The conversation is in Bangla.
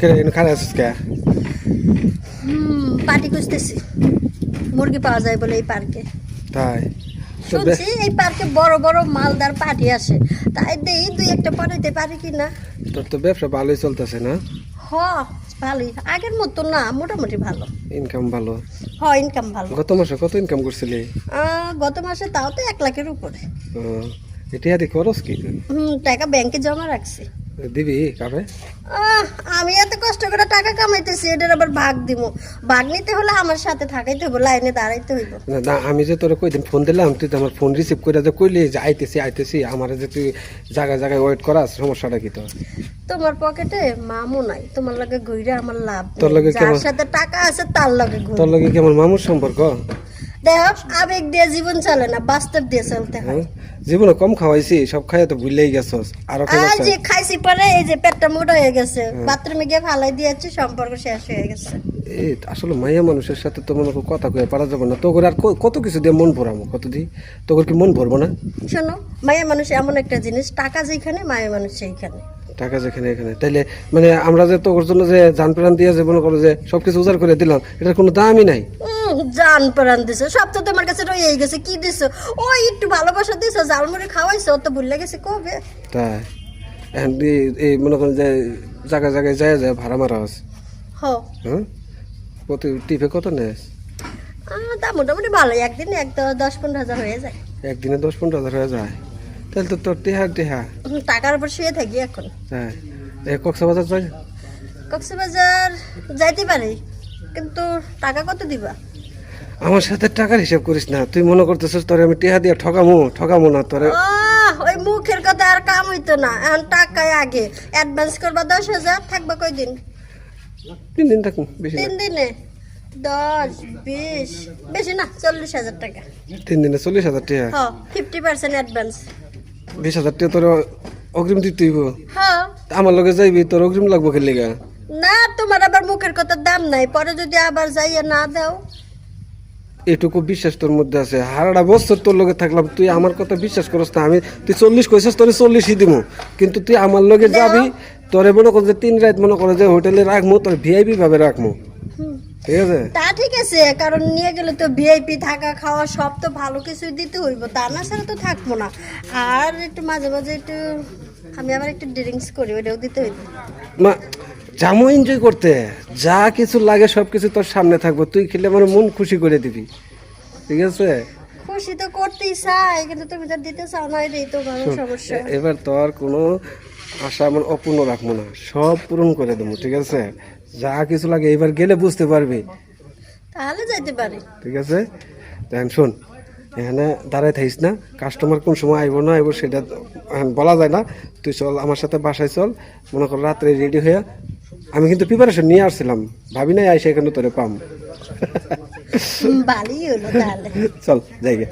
খারাপ আছিস কে? হুম পার্টি খুঁজতেছি। মুরগি পাওয়া যায় বলে এই পার্কে। তাই? শুনছি এই পার্কে বড় বড় মালদার পার্টি আসে তাই দেই দুই একটা পাঠাইতে পারি কি না? তোর তো ব্যবসা ভালোই চলতেছে না? হ ভালোই। আগের মতো না মোটামুটি ভালো। ইনকাম ভালো। হ ইনকাম ভালো। গত মাসে কত ইনকাম করছিলি? গত মাসে তাও তো এক লাখের উপরে। এটা দি খরচ কি? হুম টাকা ব্যাংকে জমা রাখছি। দিবি আহ, আমি এত কষ্ট করে টাকা কামাইতেছি এটার আবার ভাগ দিব ভাগ নিতে হলে আমার সাথে থাকাইতে হইব লাইনে দাঁড়াইতে হইব। না না, আমি যে তোরা কই দিন ফোন দিলাম তুই তো আমার ফোন রিসিভ করে যে কইলি যে আইতেছি আইতেছি আমার যে তুই জায়গায় জায়গায় ওয়েট করাস সমস্যাটা কি তোর? তোমার পকেটে মামু নাই তোমার লগে ঘুরে আমার লাভ তোর লগে যার কেমন- সাথে টাকা আছে তার লগে তোর লগে কি আমার মামুর সম্পর্ক? দেখ আবেগ দিয়ে জীবন চলে না বাস্তব দিয়ে চলতে হয়? জীবনে কম খাওয়াইছি সব খাইয়া তো ভুলেই গেছস। আর যে খাইছি পরে এই যে পেটটা মোটা হয়ে গেছে বাথরুমে গিয়ে ফালাই দিয়েছি সম্পর্ক শেষ হয়ে গেছে। এই আসলে মাইয়া মানুষের সাথে তো মনে কথা কয়ে পারা যাবে না। তোর আর কত কিছু দিয়ে মন ভরামো কত দি তোর কি মন ভরবো না? শোনো মায়ের মানুষ এমন একটা জিনিস টাকা যেখানে মায়া মানুষ সেইখানে। টাকা যেখানে এখানে। তাইলে মানে আমরা যে তোর জন্য যে জান প্রাণ দিয়ে মনে করো যে সবকিছু উজাড় করে দিলাম এটার কোনো দামই নাই। জান প্রাণ দিছো সব তো তোমার কাছে রয়েই গেছে কি দিছো? ওই একটু ভালোবাসা দিছো জালমুড়ি খাওয়াইছো তো ভুলে গেছে কবে? তাই। এখন এই- মনে করেন যে জায়গায় জায়গায় যায় যায় ভাড়া মারা আছে। হ্যাঁ? প্রতি টিপে কত আহ, তা মোটামুটি ভালো একদিন এক দশ পনেরো হাজার হয়ে যায়। একদিনে দশ পনেরো হাজার হয়ে যায়। তাহলে তো তোর টেহা টেহা। টাকার উপর শুয়ে থাকি এখন। হ্যাঁ। কক্সবাজার যাই? কক্সবাজার যাইতে পারি কিন্তু টাকা কত দিবা? আমার সাথে টাকার হিসাব করিস না। তুই মনে করতেছিস তোরে আমি টেহা দিয়ে ঠকামো ঠকামো না তোরে। ওই মুখের কথা আর কাম হইতো না। এখন টাকায় আগে। অ্যাডভান্স করবা দশ হাজার থাকবা কয়দিন তিন দিন থাকুন বেশি তিন দিনে? দশ বিশ বেশি না চল্লিশ হাজার টাকা। তিন দিনে চল্লিশ হাজার টাকা ফিফটি পার্সেন্ট অ্যাডভান্স বিশ হাজার টাকা তোর অগ্রিম দিতে হইব। হ্যাঁ। আমার লগে যাইবি তোর অগ্রিম লাগবো খেলে গা না তোমার আবার মুখের কথা দাম নাই। পরে যদি আবার যাইয়া না দাও। এটুকু বিশ্বাস তোর মধ্যে আছে। হারাটা বছর তোর লগে থাকলাম তুই আমার কথা বিশ্বাস করস না। আমি তুই চল্লিশ কইছিস তোরে চল্লিশই দিব কিন্তু তুই আমার লগে যাবি তোরে মনে কর যে তিন রাত মনে করে যে হোটেলে রাখব তোর ভিআইপি ভাবে রাখব ঠিক আছে? তা ঠিক আছে কারণ নিয়ে গেলে তো ভিআইপি থাকা খাওয়া সব তো ভালো কিছু দিতে হইব। তা না ছাড়া তো থাকব না। আর একটু মাঝে মাঝে একটু আমি আবার একটু ড্রিঙ্কস করি ওটাও দিতে হইব। মা যামো এনজয় করতে? যা কিছু লাগে সব কিছু তোর সামনে থাকব। তুই খেলে আমার মন খুশি করে দিবি। ঠিক আছে? খুশি তো করতেই চাই কিন্তু তুমি তো দিতে চাও না এটাই তো বড় সমস্যা। এবার তোর কোনো আশা আমার অপূর্ণ রাখব না। সব পূরণ করে দেবো ঠিক আছে? যা কিছু লাগে এবার গেলে বুঝতে পারবি। তাহলে যাইতে পারি। ঠিক আছে? দেখেন শোন এখানে দাঁড়ায় থাকিস না। কাস্টমার কোন সময় আইব না আইব সেটা এখন বলা যায় না। তুই চল আমার সাথে বাসায় চল। মনে কর রাত্রে রেডি হয়ে আমি কিন্তু প্রিপারেশন নিয়ে আসছিলাম। ভাবি নাই আইসে এখানে তোরে পাম। চল যাই গে।